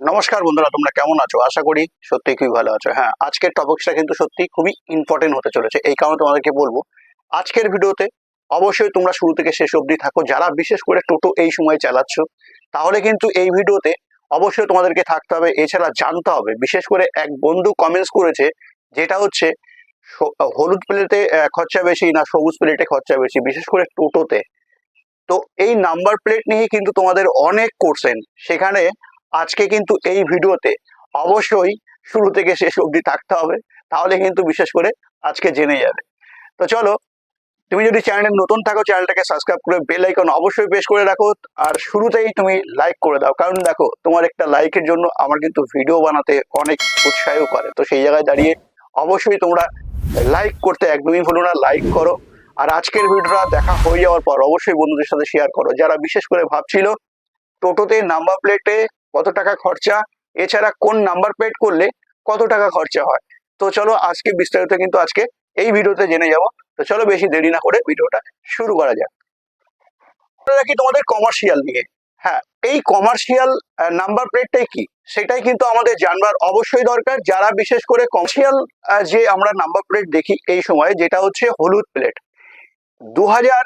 নমস্কার বন্ধুরা, তোমরা কেমন আছো? আশা করি সত্যি খুবই ভালো আছো। হ্যাঁ আজকের টপিকসটা কিন্তু সত্যি খুবই ইম্পর্টেন্ট হতে চলেছে। এই কারণে তোমাদেরকে বলব, আজকের ভিডিওতে অবশ্যই তোমরা শুরু থেকে শেষ অবধি থাকো। যারা বিশেষ করে টোটো এই সময় চালাচ্ছ, তাহলে কিন্তু এই ভিডিওতে অবশ্যই তোমাদেরকে থাকতে হবে। এছাড়া জানতে হবে, বিশেষ করে এক বন্ধু কমেন্টস করেছে, যেটা হচ্ছে হলুদ প্লেটে খরচা বেশি না সবুজ প্লেটে খরচা বেশি, বিশেষ করে টোটোতে। তো এই নাম্বার প্লেট নিয়ে কিন্তু তোমাদের অনেক কোর্সেন সেখানে আজকে কিন্তু এই ভিডিওতে অবশ্যই শুরু থেকে শেষ অবধি থাকতে হবে, তাহলে কিন্তু বিশেষ করে আজকে জেনে যাবে। তো চলো, তুমি যদি চ্যানেলে নতুন থাকো, চ্যানেলটাকে সাবস্ক্রাইব করে বেল আইকন অবশ্যই প্রেস করে রাখো, আর শুরুতেই তুমি লাইক করে দাও, কারণ দেখো, তোমার একটা লাইকের জন্য আমার কিন্তু ভিডিও বানাতে অনেক উৎসাহ করে। তো সেই জায়গায় দাঁড়িয়ে অবশ্যই তোমরা লাইক করতে একদমই ভুলো না, লাইক করো। আর আজকের ভিডিওটা দেখা হয়ে যাওয়ার পর অবশ্যই বন্ধুদের সাথে শেয়ার করো। যারা বিশেষ করে ভাবছিল টোটোতে নাম্বার প্লেটে কত টাকা খরচা? এছাড়া কোন নাম্বার প্লেট করলে কত টাকা খরচা হয়? তো চলো আজকে বিস্তারিত কিন্তু আজকে এই ভিডিওতে জেনে যাব। তো চলো বেশি দেরি না করে ভিডিওটা শুরু করা যাক। রাখি তোমাদের কমার্শিয়াল নিয়ে। হ্যাঁ এই কমার্শিয়াল নাম্বার প্লেটটাই কি? সেটাই কিন্তু আমাদের জানবার অবশ্যই দরকার। যারা বিশেষ করে কমার্শিয়াল যে আমরা নাম্বার প্লেট দেখি এই সময়, যেটা হচ্ছে হলুদ প্লেট দু হাজার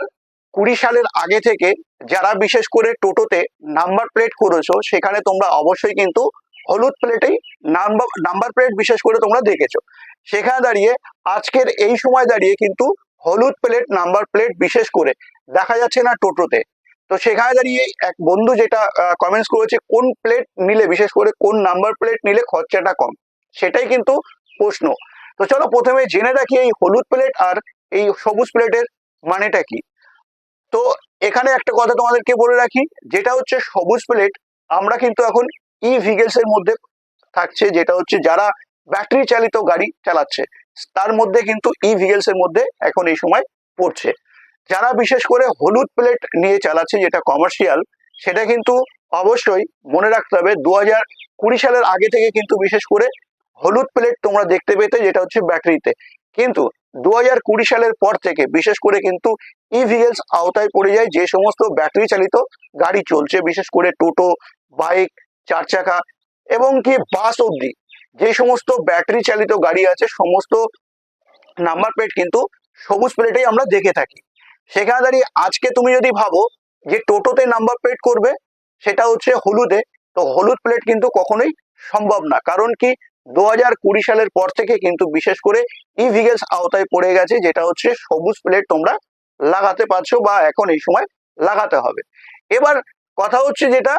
কুড়ি সালের আগে থেকে যারা বিশেষ করে টোটোতে নাম্বার প্লেট করেছ, সেখানে তোমরা অবশ্যই কিন্তু হলুদ প্লেটেই নাম্বার নাম্বার প্লেট বিশেষ করে তোমরা দেখেছ। সেখানে দাঁড়িয়ে আজকের এই সময় দাঁড়িয়ে কিন্তু হলুদ প্লেট নাম্বার প্লেট বিশেষ করে দেখা যাচ্ছে না টোটোতে। তো সেখানে দাঁড়িয়ে এক বন্ধু যেটা কমেন্টস করেছে, কোন প্লেট নিলে, বিশেষ করে কোন নাম্বার প্লেট নিলে খরচাটা কম? সেটাই কিন্তু প্রশ্ন। তো চলো প্রথমে জেনে রাখি এই হলুদ প্লেট আর এই সবুজ প্লেটের মানেটা কি। তো এখানে একটা কথা তোমাদেরকে বলে রাখি, যেটা হচ্ছে সবুজ প্লেট, আমরা কিন্তু এখন ই ভিগেলস এর মধ্যে থাকছে, যেটা হচ্ছে যারা ব্যাটারি চালিত গাড়ি চালাচ্ছে, তার মধ্যে কিন্তু ই ভিগেলস এর মধ্যে এখন এই সময় পড়ছে। যারা বিশেষ করে হলুদ প্লেট নিয়ে চালাচ্ছে, যেটা কমার্শিয়াল সেটা কিন্তু অবশ্যই মনে রাখতে হবে দু হাজার কুড়ি সালের আগে থেকে কিন্তু বিশেষ করে হলুদ প্লেট তোমরা দেখতে পেতে, যেটা হচ্ছে ব্যাটারিতে কিন্তু দু হাজার কুড়ি সালের পর থেকে বিশেষ করে কিন্তু ই ভিগেলস আওতায় পড়ে যায়। যে সমস্ত ব্যাটারি চালিত গাড়ি চলছে, বিশেষ করে টোটো বাইক চার চাকা এবং কি বাস অবধি, যে সমস্ত ব্যাটারি চালিত গাড়ি আছে, সমস্ত নাম্বার প্লেট কিন্তু সবুজ প্লেটেই আমরা দেখে থাকি। সেখানে দাঁড়িয়ে আজকে তুমি যদি ভাবো যে টোটোতে নাম্বার প্লেট করবে, সেটা হচ্ছে হলুদে, তো হলুদ প্লেট কিন্তু কখনোই সম্ভব না। কারণ কি দু হাজার কুড়ি সালের পর থেকে কিন্তু বিশেষ করে ই আওতায় পড়ে গেছে, যেটা হচ্ছে সবুজ প্লেট তোমরা লাগাতে পারছ বা এখন এই সময় লাগাতে হবে। এবার কথা হচ্ছে যেটা,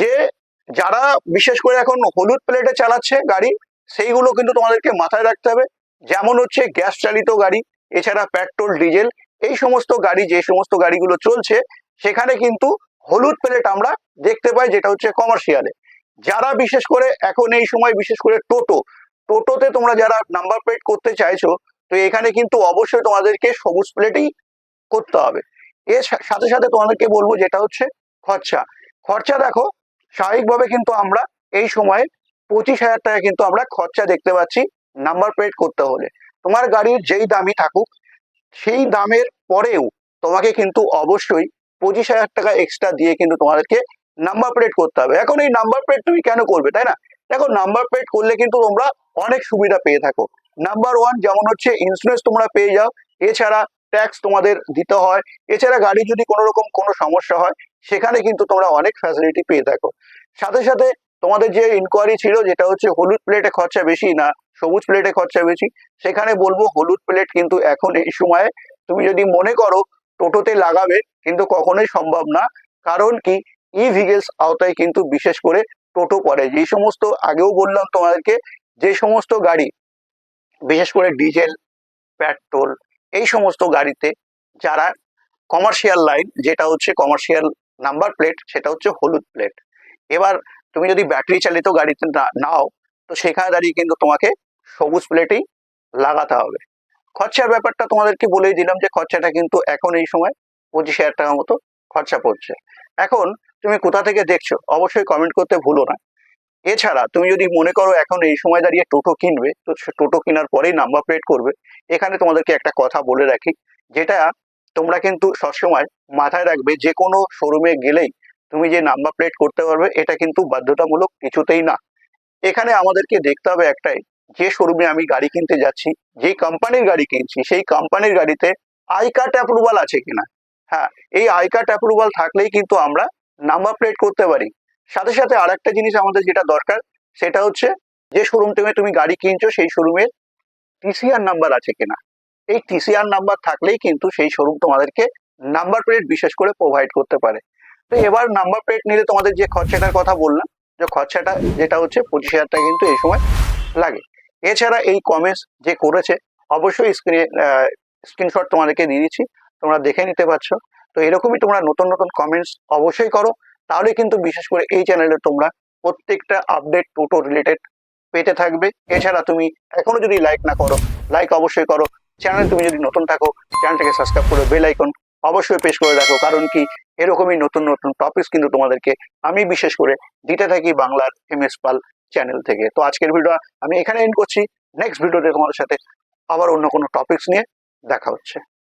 যে যারা বিশেষ করে এখন হলুদ প্লেটে চালাচ্ছে গাড়ি, সেইগুলো কিন্তু তোমাদেরকে মাথায় রাখতে হবে। যেমন হচ্ছে গ্যাস চালিত গাড়ি, এছাড়া পেট্রোল, ডিজেল, এই সমস্ত গাড়ি, যে সমস্ত গাড়িগুলো চলছে, সেখানে কিন্তু হলুদ প্লেট আমরা দেখতে পাই, যেটা হচ্ছে কমার্শিয়ালে যারা বিশেষ করে এখন এই সময় বিশেষ করে টোটো, টোটোতে তোমরা যারা নাম্বার প্লেট করতে চাইছো, তো এখানে কিন্তু অবশ্যই তোমাদেরকে সবুজ প্লেটেই করতে হবে। এর সাথে সাথে তোমাদেরকে বলব যেটা হচ্ছে খরচা। খরচা দেখো, স্বাভাবিকভাবে কিন্তু আমরা এই সময় পঁচিশ হাজার টাকা কিন্তু আমরা খরচা দেখতে পাচ্ছি নাম্বার প্লেট করতে হলে। তোমার গাড়ির যেই দামই থাকুক, সেই দামের পরেও তোমাকে কিন্তু অবশ্যই পঁচিশ হাজার টাকা এক্সট্রা দিয়ে কিন্তু তোমাদেরকে নাম্বার প্লেট করতে হবে। এখন এই নাম্বার প্লেট তুমি কেন করবে, তাই না? দেখো নাম্বার প্লেট করলে কিন্তু তোমরা অনেক সুবিধা পেয়ে থাকো। নাম্বার ওয়ান যেমন হচ্ছে ইন্স্যুরেন্স তোমরা পেয়ে যাও। এছাড়া ট্যাক্স তোমাদের দিতে হয়। এছাড়া গাড়ি যদি কোনো রকম কোনো সমস্যা হয়, সেখানে কিন্তু তোমরা অনেক ফ্যাসিলিটি পেয়ে থাকো। সাথে সাথে তোমাদের যে ইনকোয়ারি ছিল, যেটা হচ্ছে হলুদ প্লেটে খরচা বেশি না সবুজ প্লেটে খরচা বেশি, সেখানে বলব হলুদ প্লেট কিন্তু এখন এই সময়ে তুমি যদি মনে করো টোটোতে লাগাবে, কিন্তু কখনোই সম্ভব না। কারণ কি? ই ভিগেলস আওতায় কিন্তু বিশেষ করে টোটো পড়ে। যে সমস্ত আগেও বললাম তোমাদেরকে, যে সমস্ত গাড়ি, বিশেষ করে ডিজেল, পেট্রোল এই সমস্ত গাড়িতে যারা কমার্শিয়াল লাইন যেটা হচ্ছে কমার্শিয়াল নাম্বার প্লেট সেটা হচ্ছে হলুদ প্লেট এবার তুমি যদি ব্যাটারি চালিত গাড়িতে নাও, তো সেখানে দাঁড়িয়ে কিন্তু তোমাকে সবুজ প্লেটেই লাগাতে হবে। খরচার ব্যাপারটা তোমাদেরকে বলেই দিলাম যে খরচাটা কিন্তু এখন এই সময় পঁচিশ হাজার টাকার মতো খরচা পড়ছে। এখন তুমি কোথা থেকে দেখছ? অবশ্যই কমেন্ট করতে ভুলো না। এছাড়া তুমি যদি মনে করো এখন এই সময় দাঁড়িয়ে টোটো কিনবে, তো টোটো কেনার পরেই নাম্বার প্লেট করবে। এখানে তোমাদেরকে একটা কথা বলে রাখি, যেটা তোমরা কিন্তু সবসময় মাথায় রাখবে যে কোনো শোরুমে গেলেই তুমি যে নাম্বার প্লেট করতে পারবে, এটা কিন্তু বাধ্যতামূলক কিছুতেই না। এখানে আমাদেরকে দেখতে হবে একটাই, যে শোরুমে আমি গাড়ি কিনতে যাচ্ছি যে কোম্পানির গাড়ি কিনছি, সেই কোম্পানির গাড়িতে আই কার্ড অ্যাপ্রুভাল আছে কিনা? হ্যাঁ এই আই কার্ড অ্যাপ্রুভাল থাকলেই কিন্তু আমরা নাম্বার প্লেট করতে পারি। সাথে সাথে আর একটা জিনিস আমাদের যেটা দরকার, সেটা হচ্ছে যে শোরুম থেকে তুমি গাড়ি কিনছো, সেই শোরুমের টিসিআর নাম্বার আছে কিনা। এই টিসিআর নাম্বার থাকলেই কিন্তু সেই শোরুম তোমাদেরকে নাম্বার প্লেট বিশেষ করে প্রোভাইড করতে পারে। তো এবার নাম্বার প্লেট নিলে তোমাদের যে খরচাটার কথা বললাম, যে খরচাটা যেটা হচ্ছে পঁচিশ হাজার টাকা কিন্তু এই সময় লাগে। এছাড়া এই কমেন্টস যে করেছে, অবশ্যই স্ক্রিনে স্ক্রিনশট তোমাদেরকে দিয়ে দিচ্ছি, তোমরা দেখে নিতে পারছ। তো এরকমই তোমরা নতুন নতুন কমেন্টস অবশ্যই করো। তাহলে কিন্তু বিশেষ করে এই চ্যানেলে তোমরা প্রত্যেকটা আপডেট টোটো রিলেটেড পেতে থাকবে। এছাড়া তুমি এখনও যদি লাইক না করো লাইক অবশ্যই করো। চ্যানেল তুমি যদি নতুন থাকো চ্যানেলটাকে সাবস্ক্রাইব করে বেল আইকন অবশ্যই প্রেস করে রাখো। কারণ কি? এরকমই নতুন নতুন টপিকস কিন্তু তোমাদেরকে আমি বিশেষ করে দিতে থাকি বাংলার এম এস পাল চ্যানেল থেকে। তো আজকের ভিডিও আমি এখানে এন্ড করছি। নেক্সট ভিডিওতে তোমাদের সাথে আবার অন্য কোনো টপিকস নিয়ে দেখা হচ্ছে।